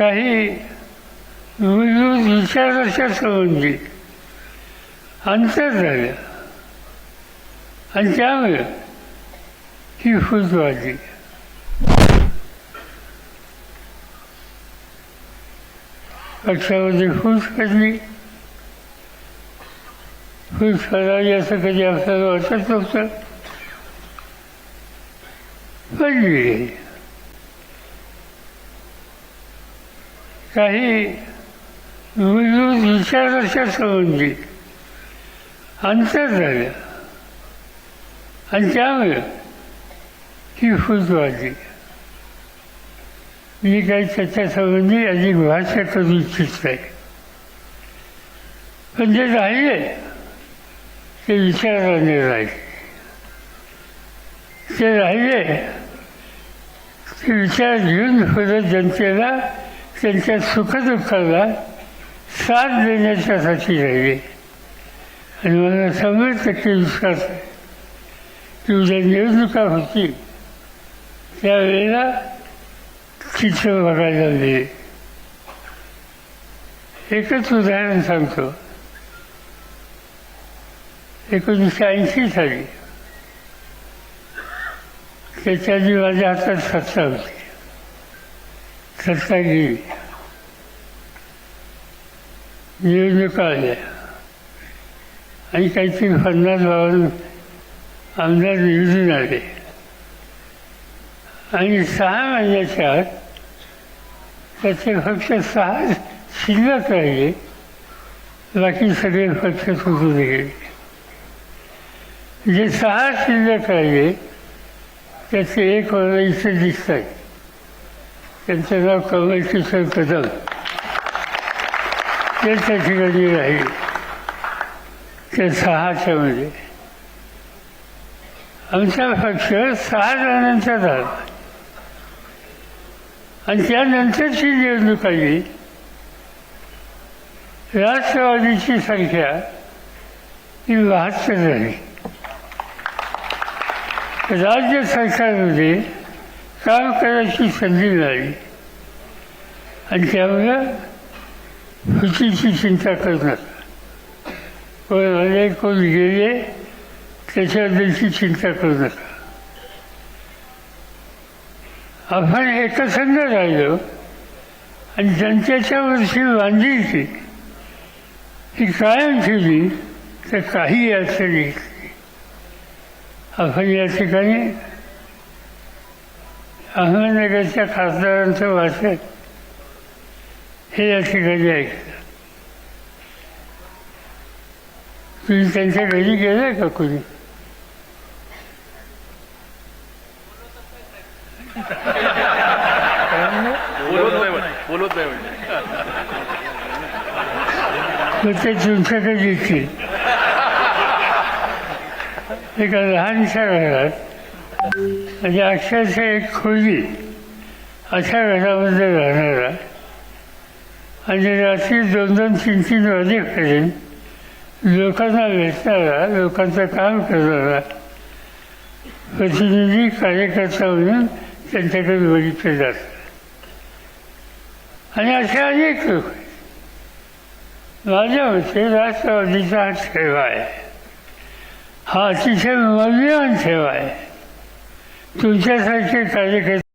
काही मूलभूत विचाराच्या संबंधी अंतर झालं. आणि त्यामुळे ही फूट वाढली. पक्षामध्ये फूट पडली फूट पडावी असं कधी आपल्याला वाटत नव्हतं. पडली काही मूलभूत विचाराच्या संबंधी अंतर झालं आणि त्यामुळे ही फूट वाढली मी काही त्याच्या संबंधी अधिक भाष्य करू इच्छित नाही. पण जे राहिले ते विचाराने राहिले. ते राहिले ते विचार घेऊन पुढे जनतेला त्यांच्या सुखदुःखाला साथ देण्याच्यासाठी राहिले. आणि मला शंभर टक्के विश्वास आहे. की उद्या निवडणुका होती त्यावेळेला चित्र बघायला मिळेल. एकच उदाहरण सांगतो. एकोणीसशे ऐंशी साली. त्याच्या आधी माझ्या हातात सत्ता होती. सत्ता गेली निवडणुका आल्या आणि काहीतरी पन्नास बावन्न आमदार निवडून आले आणि सहा महिन्याच्या आत त्याचे फक्त सहा शिल्लक राहिले. बाकी सगळे पक्ष सुटून गेले. जे सहा शिल्लक राहिले त्याचे एक वर्ष दिसत आहे त्यांचं नाव कमल किशोर कदम ते त्या ठिकाणी राहील. ते सहाच्या मध्ये. आमचा पक्ष सहा जणांचा झाला. आणि त्यानंतरची निवडणूक आली. राष्ट्रवादीची संख्या ही बहात्तर झाली. राज्य सरकारमध्ये काम करायची संधी मिळाली. आणि त्यामुळे भीतीची चिंता करणार कोण आले कोण गेले त्याच्याबद्दलची चिंता करू नका आपण एकसंध राहिलो आणि जनतेच्या वरची बांधिलकी ही कायम ठेवली तर काही अडचण येत आपण या ठिकाणी अहमदनगरच्या खासदारांचं भाषण हे या ठिकाणी ऐकलं तुम्ही त्यांच्या घरी गेलाय का कोणी? बोलवत नाही ते तुमच्याकडे येतील. एका लहानशा घरात म्हणजे अक्षरशः एक खोली अशा घरामध्ये राहणारा आणि रात्री दोन दोन तीन तीन वाजेपर्यंत लोकांना भेटणारा लोकांचं काम करणारा प्रतिनिधी कार्यकर्ता म्हणून त्यांच्याकडे बघितले जातात. आणि असे अनेक लोक माझ्या मते राष्ट्रवादीचा हा ठेवा आहे. हा अतिशय मौल्यवान ठेवा आहे. तुमच्यासारखे कार्यकर्ते